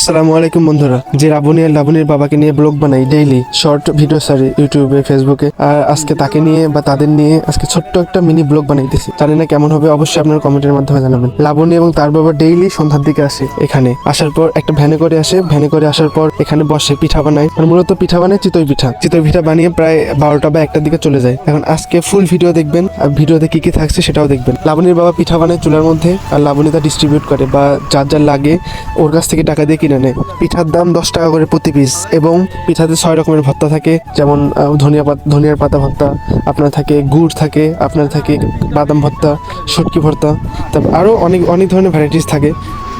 আসসালামু আলাইকুম বন্ধুরা। যে লাবণী আর লাবণীর বাবাকে নিয়ে ব্লগ বানাই ডেইলি শর্ট ভিডিও সারি ইউটিউবে ফেসবুকে আর আজকে তাকে নিয়ে বা তাদের নিয়ে আজকে ছোট্ট একটা মিনি ব্লগ বানাইতেছি। জানি না কেমন হবে, অবশ্যই আপনার কমেন্টের মাধ্যমে জানাবেন। লাবণী এবং তার বাবা ডেইলি সন্ধ্যার দিকে আসে এখানে। আসার পর একটা ভ্যানে করে আসে। ভ্যানে করে আসার পর এখানে বসে পিঠা বানায়। আর মূলত পিঠা বানায় চিতই পিঠা। চিতই পিঠা বানিয়ে প্রায় বারোটা বা একটার দিকে চলে যায়। এখন আজকে ফুল ভিডিও দেখবেন। আর ভিডিওতে কি কি থাকছে সেটাও দেখবেন। লাবণীর বাবা পিঠা বানায় চুলার মধ্যে। আর লাবণী তা ডিস্ট্রিবিউট করে বা যার যার লাগে, ওর কাছ থেকে টাকা দিয়ে কিনে নেয়। পিঠার দাম দশ টাকা করে প্রতি পিস এবং পিঠাতে ছয় রকমের ভর্তা থাকে, যেমন ধনিয়া পাতা ধনিয়ার পাতা ভর্তা, আপনার থাকে গুড় থাকে, আপনার থাকে বাদাম ভর্তা শুটকি ভর্তা, তারপর আরও অনেক অনেক ধরনের ভ্যারাইটিস থাকে।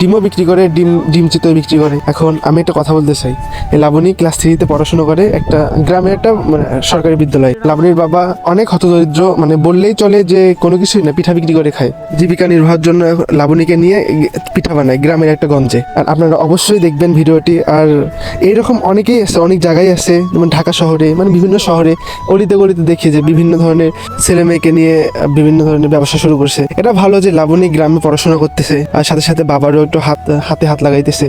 ডিমও বিক্রি করে, ডিম ডিম চিতই বিক্রি করে। এখন আমি একটা কথা বলতে চাই। লাবণী ক্লাস থ্রিতে পড়াশোনা করে একটা গ্রামের একটা মানে সরকারি বিদ্যালয়। লাবণীর বাবা অনেক হতদরিদ্র মানে বললেই চলে যে কোনো কিছুই না, পিঠা বিক্রি করে খায়। জীবিকা নির্বাহের জন্য লাবণীকে নিয়ে পিঠা বানায় গ্রামের একটা গঞ্জে। আর আপনারা অবশ্যই দেখবেন ভিডিওটি। আর এইরকম অনেকেই আছে, অনেক জায়গায় আছে, যেমন ঢাকা শহরে মানে বিভিন্ন শহরে অলিতে গলিতে দেখি যে বিভিন্ন ধরনের ছেলে মেয়েকে নিয়ে বিভিন্ন ধরনের ব্যবসা শুরু করছে। এটা ভালো যে লাবণী গ্রামে পড়াশোনা করতেছে, আর সাথে সাথে বাবারও একটু হাত, হাতে হাত লাগাইতেছে।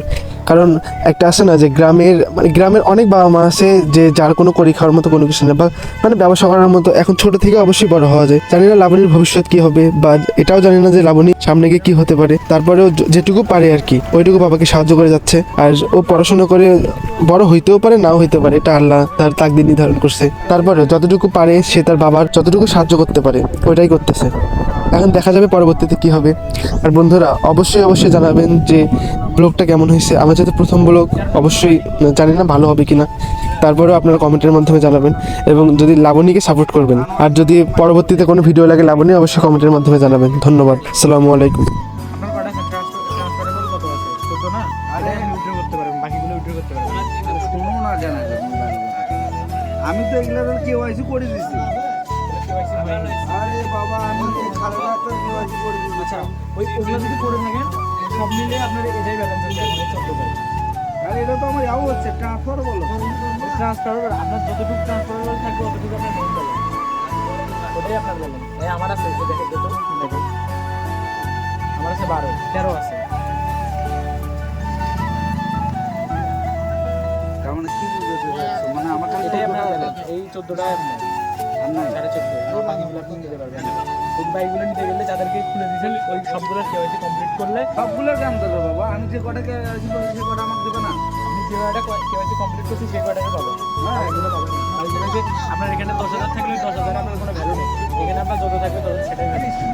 কারণ একটা আছে না যে গ্রামের মানে গ্রামের অনেক বাবা মা আছে যে যার কোনো করি খাওয়ার মতো কোনো কিছু নেই বা মানে ব্যবসা করার মতো এখন ছোট থেকে অবশ্যই বড় হওয়া যায়। জানি না লাবণীর ভবিষ্যৎ কি হবে, বা এটাও জানি না যে লাবণী সামনে গিয়ে কি হতে পারে। তারপরেও যেটুকু পারে আর কি, ওইটুকু বাবাকে সাহায্য করে যাচ্ছে। আর ও পড়াশোনা করে বড় হইতেও পারে, নাও হইতে পারে, এটা আল্লাহ তার তাকদির নির্ধারণ করছে। তারপরে যতটুকু পারে সে তার বাবার যতটুকু সাহায্য করতে পারে, ওইটাই করতেছে। এখন দেখা যাবে পরবর্তীতে কি হবে। আর বন্ধুরা, অবশ্যই অবশ্যই জানাবেন যে ব্লগটা কেমন হয়েছে। আমার যাতে প্রথম ব্লগ, অবশ্যই জানি না ভালো হবে কিনা। তারপরেও আপনারা কমেন্টের মাধ্যমে জানাবেন এবং যদি লাবণীকে সাপোর্ট করবেন। আর যদি পরবর্তীতে কোনো ভিডিও লাগে লাবণী, অবশ্যই কমেন্টের মাধ্যমে জানাবেন। ধন্যবাদ। আসসালামু আলাইকুম। আপনার কটা আছে ট্রান্সফারেবল কত আছে চোদ্দ কেওয়াইসি আরে বাবা আমি তো একটা কেওয়াইসি করে দিছি আচ্ছা ওই ওগুলো যদি করে থাকেন সব মিলে আপনার এটাই ব্যালেন্স হচ্ছে এখন চোদ্দ করে আরে এটা তো আমার যাও হচ্ছে ট্রান্সফার বলো ট্রান্সফারেবল আপনার যতটুকু ট্রান্সফারেবল থাকবে ততটুকু আপনার মেইন ব্যালেন্স ওটাই আপনার ব্যালেন্স এই আমার আছে দেখেন তো দেখেন আমার আছে বারো তেরো আছে তার মানে কি বুঝতে মানে আমার এই নাই সাড়ে চোদ্দ আর বাকিগুলো আপনি নিতে পারবেন ওই বাইকগুলো নিতে গেলে যাদেরকে খুলে দিয়েছেন ওই সবগুলো কেওয়াইসি কমপ্লিট করলে সবগুলো দাম দেবে বাবা। আমি যে কটা কেওয়াইসি করেছি সে কটা আমাকে দেবে না? আপনি যে কয়টা কেওয়াইসি কমপ্লিট করছেন সেই কয়টাকে পাবেন হ্যাঁ। এগুলো পাবেন আর এখানে যে আপনার এখানে দশ হাজার থাকলে দশ হাজার আপনার কোনো ভ্যালু নেই। এখানে আপনার যত থাকবে তত সেটাই।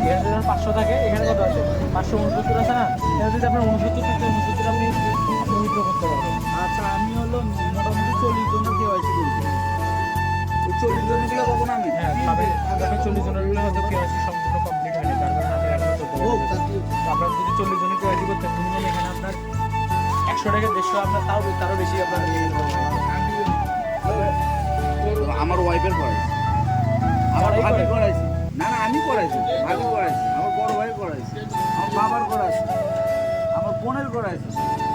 এখানে যদি পাঁচশো থাকে এখানে কত আছে? পাঁচশো উনসত্তর আছে না? এখানে যদি আপনার উনসত্তর থাকে উনসত্তর আপনি আপনি উইথড্র করতে পারবেন। আচ্ছা আমি হলো মোটামুটি চল্লিশ জনের কেওয়াইসি করেছি চল্লিশ জনগুলো পাবো না আমি হ্যাঁ পাবেন চল্লিশ জনেরগুলো হয়তো কেওয়াইসি সম্পূর্ণ কমপ্লিট হয়নি তার কারণে আপনার আপনার যদি চল্লিশ জনের কেওয়াইসি করতে মিনিমাম এখানে আপনার একশো টাকা দেড়শো আপনার তাও তারও বেশি আপনার আমার ওয়াইফের করাইছি আমার ভাবি করাইছি না না আমি করাইছি ভাবি করাইছি আমার বড় ভাই করাইছি আমার বাবার করাইছি আমার বোনের করাইছি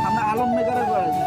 আমরা আলম মেকারে করাইছি